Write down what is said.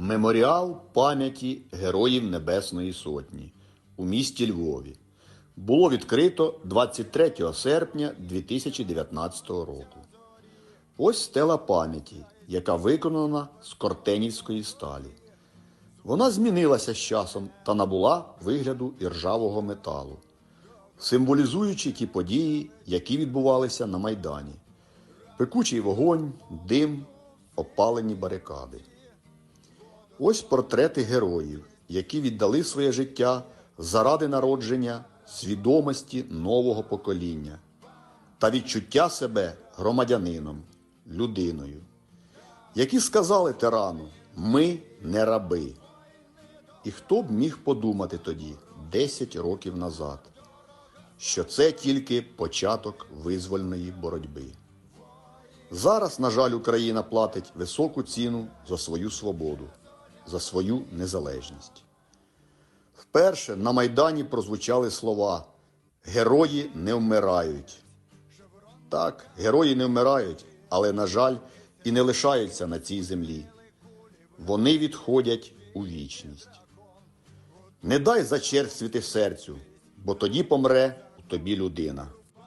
Меморіал пам'яті Героїв Небесної Сотні у місті Львові було відкрито 23 серпня 2019 року. Ось стела пам'яті, яка виконана з кортенівської сталі. Вона змінилася з часом та набула вигляду іржавого металу, символізуючи ті події, які відбувалися на Майдані. Пекучий вогонь, дим, опалені барикади. Ось портрети героїв, які віддали своє життя заради народження свідомості нового покоління та відчуття себе громадянином, людиною, які сказали тирану: ми не раби. І хто б міг подумати тоді, 10 років назад, що це тільки початок визвольної боротьби. Зараз, на жаль, Україна платить високу ціну за свою свободу, за свою незалежність. Вперше на Майдані прозвучали слова Герої не вмирають. Так, герої не вмирають, але, на жаль, і не лишаються на цій землі. Вони відходять у вічність. Не дай зачерствіти серцю, бо тоді помре у тобі людина.